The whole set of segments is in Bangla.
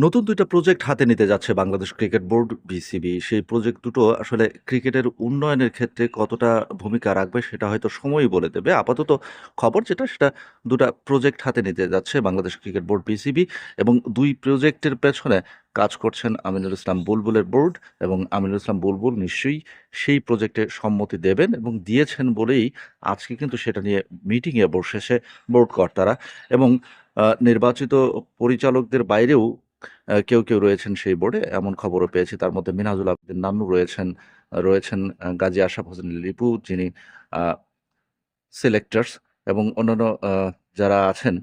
নতুন ২ টা প্রজেক্ট হাতে নিতে যাচ্ছে বাংলাদেশ ক্রিকেট বোর্ড, বিসিবি। সেই প্রজেক্ট দুটো আসলে ক্রিকেটের উন্নয়নের ক্ষেত্রে কতটা ভূমিকা রাখবে সেটা হয়তো সময়ই বলে দেবে। আপাতত খবর যেটা, সেটা ২ টা প্রজেক্ট হাতে নিতে যাচ্ছে বাংলাদেশ ক্রিকেট বোর্ড, বিসিবি এবং দুই প্রজেক্টের পেছনে কাজ করছেন আমিনুল ইসলাম বুলবুলের বোর্ড এবং আমিনুল ইসলাম বুলবুল নিশ্চয়ই সেই প্রজেক্টে সম্মতি দেবেন এবং দিয়েছেন বলেই আজকে কিন্তু সেটা নিয়ে মিটিংয়ে বসেছে বোর্ড কর্তারা এবং নির্বাচিত পরিচালকদের বাইরেও কেউ, কেউ রয়েছেন সেই বোর্ডে এমন খবরও পেয়েছি। তার মধ্যে মিনহাজুল আবেদিন নান্নু রয়েছেন, রয়েছেন গাজী আশাফ হোসেন লিপু যিনি সিলেক্টার্স এবং অন্যান্য যারা আছেন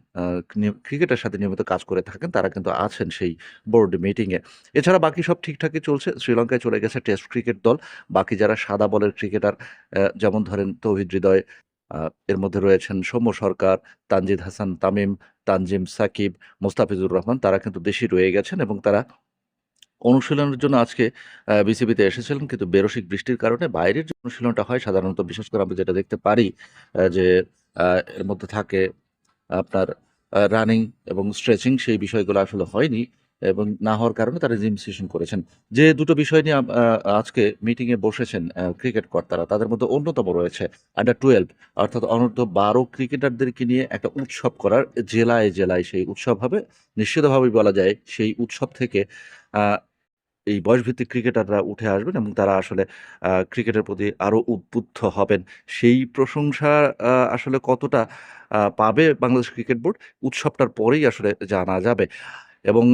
ক্রিকেটের সাথে নিয়মিত কাজ করে থাকেন তারা কিন্তু আছেন সেই বোর্ড মিটিংয়ে। এছাড়া বাকি সব ঠিকঠাকই চলছে। শ্রীলঙ্কায় চলে গেছে টেস্ট ক্রিকেট দল। বাকি যারা সাদা বলের ক্রিকেটার যেমন ধরেন তৌহিদ হৃদয়, এর মধ্যে রয়েছেন সৌম্য সরকার, তানজিদ হাসান তামিম, তানজিম সাকিব, মোস্তাফিজুর রহমান তারা কিন্তু দেশেই রয়ে গেছেন এবং তারা অনুশীলনের জন্য আজকে বিসিবিতে এসেছিলেন। কিন্তু বেরসিক বৃষ্টির কারণে বাইরের যে অনুশীলনটা হয় সাধারণত বিশেষ করে আমরা যেটা দেখতে পারি যে এর মধ্যে থাকে আপনার রানিং এবং স্ট্রেচিং সেই বিষয়গুলো আসলে হয়নি। এবং না হওয়ার কারণে তারা জিম সেশন করেছেন। যে দুটো বিষয় নিয়ে আজকে মিটিংয়ে বসেছেন ক্রিকেট কর্তারা তাদের মধ্যে অন্যতম রয়েছে আন্ডার 12 অর্থাৎ অনূর্ধ্ব ১২ ক্রিকেটারদেরকে নিয়ে একটা উৎসব করার জেলায়, জেলায় সেই উৎসব হবে। নিশ্চিতভাবেই বলা যায় সেই উৎসব থেকে এই বয়সভিত্তিক ক্রিকেটাররা উঠে আসবেন এবং তারা আসলে ক্রিকেটের প্রতি আরও উদ্বুদ্ধ হবেন। সেই প্রশংসা আসলে কতটা পাবে বাংলাদেশ ক্রিকেট বোর্ড উৎসবটার পরেই আসলে জানা যাবে। এবং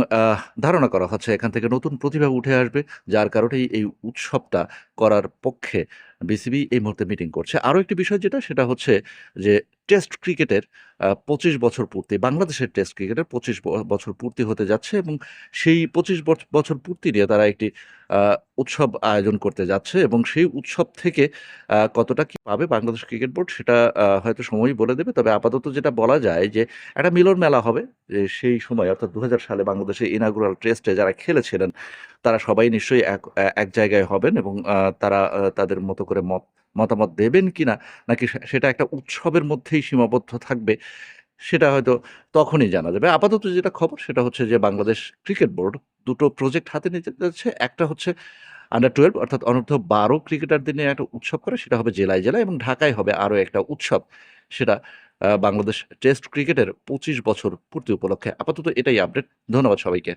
ধারণা করা হচ্ছে এখান থেকে নতুন প্রতিভা উঠে আসবে। যার কারণেই এই উৎসবটা করার পক্ষে বিসিবি এই মুহূর্তে মিটিং করছে। আরও একটি বিষয় যেটা, সেটা হচ্ছে যে, টেস্ট ক্রিকেটের ২৫ বছর পূর্তি, বাংলাদেশের টেস্ট ক্রিকেটের পঁচিশ বছর পূর্তি হতে যাচ্ছে এবং সেই ২৫ বছ, বছর পূর্তি নিয়ে তারা একটি উৎসব আয়োজন করতে যাচ্ছে এবং সেই উৎসব থেকে কতটা কি পাবে বাংলাদেশ ক্রিকেট বোর্ড সেটা হয়তো সময়ই বলে দেবে। তবে আপাতত যেটা বলা যায় যে একটা মিলন মেলা হবে। যে সেই সময় অর্থাৎ ২০০০ সালে বাংলাদেশের ইনাগুরাল টেস্টে যারা খেলেছিলেন, তারা সবাই নিশ্চয়ই এক এক জায়গায় হবেন এবং তারা তাদের মতো করে মত, মতামত দেবেন কিনা, নাকি সেটা একটা উৎসবের মধ্যেই সীমাবদ্ধ থাকবে সেটা হয়তো তখনই জানা যাবে। আপাতত যেটা খবর সেটা হচ্ছে যে বাংলাদেশ ক্রিকেট বোর্ড ২ টো প্রজেক্ট হাতে নিতে যাচ্ছে। একটা হচ্ছে আন্ডার 12 অর্থাৎ অনূর্ধ্ব ১২ ক্রিকেটারদের নিয়ে একটা উৎসব করে সেটা হবে জেলায়, জেলায় এবং ঢাকায় হবে আরও একটা উৎসব। সেটা বাংলাদেশ টেস্ট ক্রিকেটের ২৫ বছর পূর্তি উপলক্ষে। আপাতত এটাই আপডেট। ধন্যবাদ সবাইকে।